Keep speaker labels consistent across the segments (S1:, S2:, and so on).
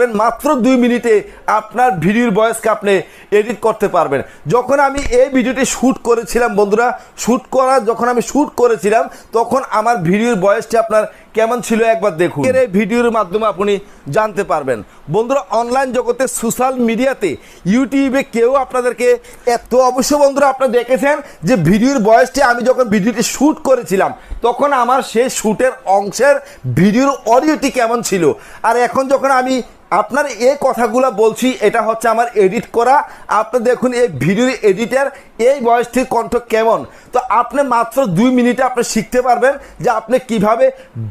S1: পারবেন মাত্র দুই মিনিটে আপনার ভিডিওর বয়সকে আপনি এডিট করতে পারবেন। যখন আমি এই ভিডিওটি শ্যুট করেছিলাম, বন্ধুরা শ্যুট করা, যখন আমি শ্যুট করেছিলাম, তখন আমার ভিডিওর বয়সটি আপনার কেমন ছিল একবার দেখুন। এর এই ভিডিওর মাধ্যমে আপনি জানতে পারবেন। বন্ধুরা অনলাইন জগতে সোশ্যাল মিডিয়াতে ইউটিউবে কেউ আপনাদেরকে এত অবশ্য বন্ধুরা আপনারা দেখেছেন যে ভিডিওর বয়সটি আমি যখন ভিডিওটি শ্যুট করেছিলাম, তখন আমার সেই শ্যুটের অংশের ভিডিওর অডিওটি কেমন ছিল? আর এখন যখন আমি আপনার এই কথাগুলো বলছি, এটা হচ্ছে আমার এডিট করা। আপনি দেখুন, এই ভিডিওর এডিটার এই বয়সটির কণ্ঠ কেমন? তো আপনি মাত্র দুই মিনিটে আপনি শিখতে পারবেন যে আপনি কীভাবে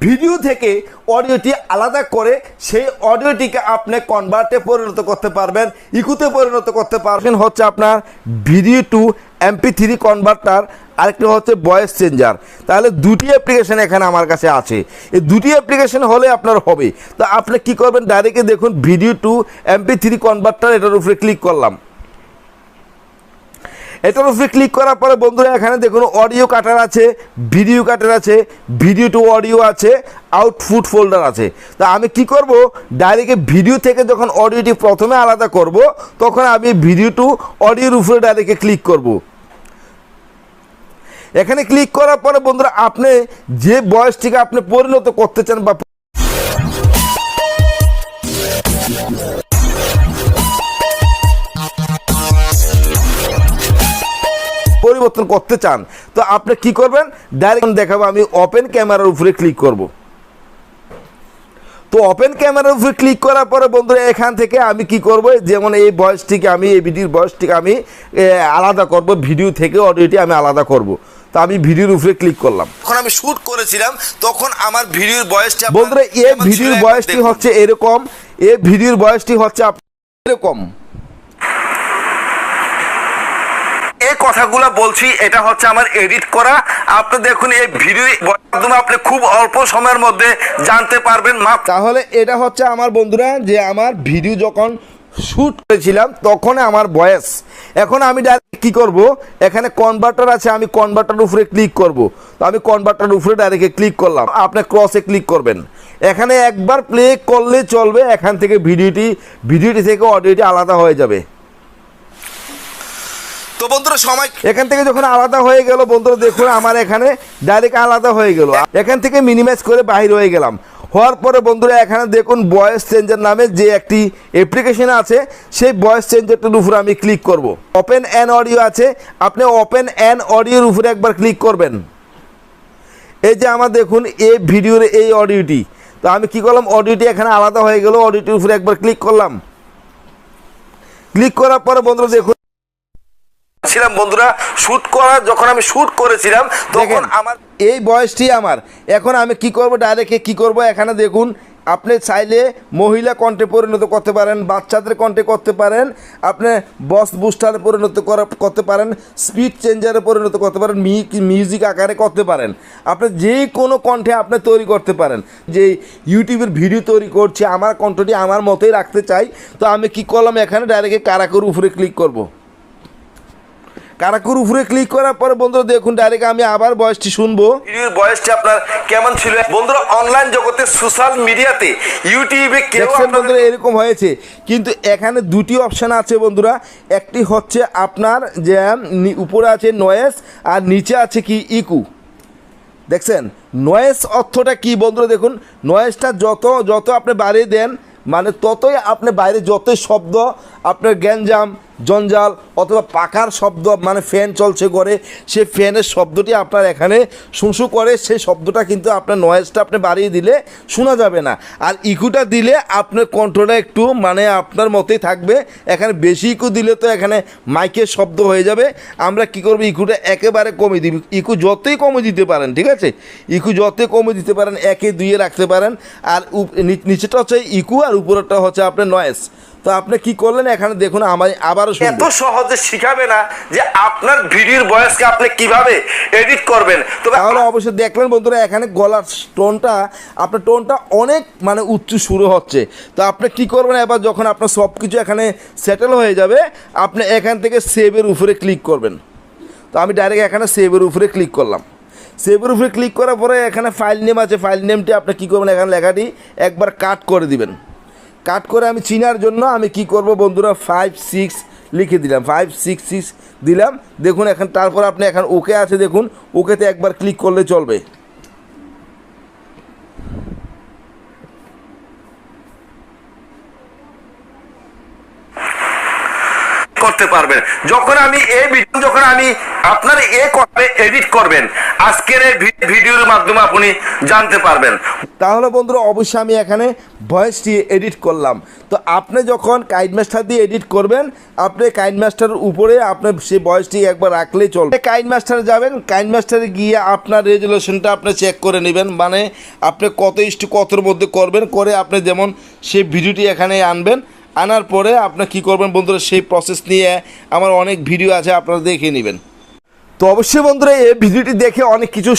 S1: ভিডিও থেকে অডিওটি আলাদা করে সেই অডিওটিকে আপনি কনভার্টে পরিণত করতে পারবেন ইকুতে পরিণত করতে পারবেন হচ্ছে আপনার video to MP three converter আরেকটি হচ্ছে ভয়েস চেঞ্জার তাহলে দুটি অ্যাপ্লিকেশন এখানে আমার কাছে আছে। এই দুটি অ্যাপ্লিকেশন হলে আপনার হবে। তো আপনি কি করবেন? ডাইরেক্টে দেখুন video to MP three converter এটার উপরে ক্লিক করলাম। এটার উপরে ক্লিক করার পরে বন্ধুরা এখানে দেখুন অডিও কাটার আছে ভিডিও কাটার আছে ভিডিও টু অডিও আছে আউটপুট ফোল্ডার আছে। তা আমি কি করব? ডাইরেক্ট ভিডিও থেকে যখন অডিওটি প্রথমে আলাদা করব, তখন আমি ভিডিও টু অডিওর উপরে ডাইরেক্টে ক্লিক করব। এখানে ক্লিক করার পরে বন্ধুরা আপনি যে বয়সটিকে আপনি পরিণত করতে চান বা পরিবর্তন করতে চান তো আপনি কি করবেন? ডাইরেক্ট দেখাবো আমি ওপেন ক্যামেরার উপরে ক্লিক করব। তো ওপেন ক্যামেরার উপরে ক্লিক করার পরে বন্ধুরা এখান থেকে আমি কি করব? যেমন এই বয়সটিকে আমি এই ভিডিওর বয়সটিকে আমি আলাদা করব। ভিডিও থেকে অডিওটি আমি আলাদা করব। তো আমি ভিডিওর উপরে ক্লিক করলাম। যখন আমি শুট করেছিলাম তখন আমার ভিডিওর বয়সটা বন্ধুরা এই ভিডিওর বয়সটি হচ্ছে এরকম। এই ভিডিওর বয়সটি হচ্ছে এরকম এই কথাগুলো বলছি, এটা হচ্ছে আমার এডিট করা। আপনি দেখুন, এই ভিডিও আপনি খুব অল্প সময়ের মধ্যে জানতে পারবেন। মাপ তাহলে এটা হচ্ছে আমার বন্ধুরা, যে আমার ভিডিও যখন শ্যুট করেছিলাম, তখন আমার বয়স। এখন আমি ডাইরেক্ট কী করব? এখানে কনভার্টার আছে, আমি কনভার্টার উপরে ক্লিক করব। তো আমি কনভার্টার উপরে ডাইরেক্ট ক্লিক করলাম। আপনি ক্রসে ক্লিক করবেন। এখানে একবার প্লে করলে চলবে, এখান থেকে ভিডিওটি ভিডিওটি থেকে অডিওটি আলাদা হয়ে যাবে। তো বন্ধুরা সময় এখান থেকে যখন আলাদা হয়ে গেল, বন্ধুরা দেখুন, আমার এখানে ডাইরেক্ট আলাদা হয়ে গেল। এখান থেকে মিনিমাইজ করে বাহির হয়ে গেলাম। হওয়ার পরে বন্ধুরা এখানে দেখুন ভয়েস চেঞ্জার নামে যে একটি অ্যাপ্লিকেশন আছে, সেই ভয়েস চেঞ্জারটার উপরে আমি ক্লিক করব। ওপেন অ্যান অডিও আছে, আপনি ওপেন অ্যান অডিওর উপরে একবার ক্লিক করবেন। এই যে আমার দেখুন, এই ভিডিওর এই অডিওটি তো আমি কি করলাম অডিওটি এখানে আলাদা হয়ে গেল অডিওটির উপরে একবার ক্লিক করলাম। ক্লিক করার পরে বন্ধুরা দেখুন ছিলাম বন্ধুরা শুট করা যখন আমি শুট করেছিলাম তখন আমার এই বয়সটি আমার। এখন আমি কি করব ডাইরেক্টে কি করব? এখানে দেখুন আপনি চাইলে মহিলা কণ্ঠে পরিণত করতে পারেন বাচ্চাদের কণ্ঠে করতে পারেন আপনি বস বুস্টারে পরিণত করতে পারেন স্পিড চেঞ্জারে পরিণত করতে পারেন মিউজিক আকারে করতে পারেন। আপনি যে কোনো কণ্ঠে আপনি তৈরি করতে পারেন। যে ইউটিউবের ভিডিও তৈরি করছি আমার কণ্ঠটি আমার মতোই রাখতে চাই তো আমি কি করলাম এখানে ডাইরেক্ট কারাকুর উপরে ক্লিক করব। কারাকুর উপরে ক্লিক করার পরে বন্ধুরা দেখুন ডাইরেক্ট আমি আবার বয়সটি শুনব। ভিডিওর বয়সটি আপনার কেমন ছিল? বন্ধুরা অনলাইন জগতে সোশ্যাল মিডিয়াতে ইউটিউবে কেউ বন্ধুরা এরকম হয়েছে। কিন্তু এখানে দুটি অপশান আছে বন্ধুরা। একটি হচ্ছে আপনার যে উপরে আছে নয়েস আর নিচে আছে কি? ইকু দেখছেন? নয়েস অর্থটা কি বন্ধুরা দেখুন? নয়েসটা যত যত আপনি বাড়িয়ে দেন মানে ততই আপনি বাইরে যতই শব্দ আপনার গ্যাঞ্জাম জঞ্জাল অথবা পাখার শব্দ মানে ফ্যান চলছে করে সে ফ্যানের শব্দটি আপনার এখানে শুঁসু করে, সেই শব্দটা কিন্তু আপনার নয়েজটা আপনি বাড়িয়ে দিলে শোনা যাবে না। আর ইকুটা দিলে আপনার কন্ট্রোলটা একটু মানে আপনার মতেই থাকবে। এখানে বেশি ইকু দিলে তো এখানে মাইকের শব্দ হয়ে যাবে। আমরা কি করব, ইকুটা একেবারে কমে দিই ইকু যতই কমে দিতে পারেন, ঠিক আছে? ইকু যতই কমে দিতে পারেন, একে দুইয়ে রাখতে পারেন। আর নিচেটা হচ্ছে ইকু আর উপরেরটা হচ্ছে আপনার নয়েস তো আপনি কি করলেন? এখানে দেখুন আমার আবারও এত সহজে শিখাবে না যে আপনার ভিডিওর বয়সকে আপনি কীভাবে এডিট করবেন। তো তাহলে অবশ্যই দেখলেন বন্ধুরা এখানে গলার টোনটা আপনার টোনটা অনেক মানে উচ্চ শুরু হচ্ছে। তো আপনি কি করবেন? এবার যখন আপনার সব কিছু এখানে সেটেল হয়ে যাবে আপনি এখান থেকে সেভের উপরে ক্লিক করবেন। তো আমি ডাইরেক্ট এখানে সেভের উপরে ক্লিক করলাম। সেভের উপরে ক্লিক করার পরে এখানে ফাইল নেম আছে ফাইল নেমটি আপনি কী করবেন? এখানে লেখাটি একবার কাট করে দিবেন। কাট করে আমি চিনার জন্য আমি কি করব বন্ধুরা? ফাইভ সিক্স লিখে দিলাম। ফাইভ সিক্স সিক্স দিলাম। দেখুন এখন, তারপর আপনি এখন ওকে আছে দেখুন। ওকেতে একবার ক্লিক করলে চলবে।
S2: করতে পারবেন। যখন আমি এই ভিডিও যখন আমি আপনার এ কথা এডিট করবেন, আজকের এই ভিডিওর মাধ্যমে আপনি জানতে পারবেন।
S1: তাহলে বন্ধুরা, অবশ্যই আমি এখানে ভয়েসটি এডিট করলাম। তো আপনি যখন কাইড মাস্টার দিয়ে এডিট করবেন, আপনি কাইড মাস্টারের উপরে আপনার সেই ভয়েসটি একবার রাখলেই চলবে। কাইড মাস্টারে যাবেন কাইড মাস্টারে গিয়ে আপনার রেজুলেশনটা আপনি চেক করে নেবেন। মানে আপনি কত ইস্টু কতর মধ্যে করবেন, করে আপনি যেমন সেই ভিডিওটি এখানে আনবেন আনার পরে আপনার কি করবেন বন্ধুরা, সেই প্রসেস নিয়ে আমার অনেক ভিডিও আছে, আপনারা দেখে নেবেন। তো অবশ্যই বন্ধুরা, এই ভিডিওটি দেখে অনেক কিছু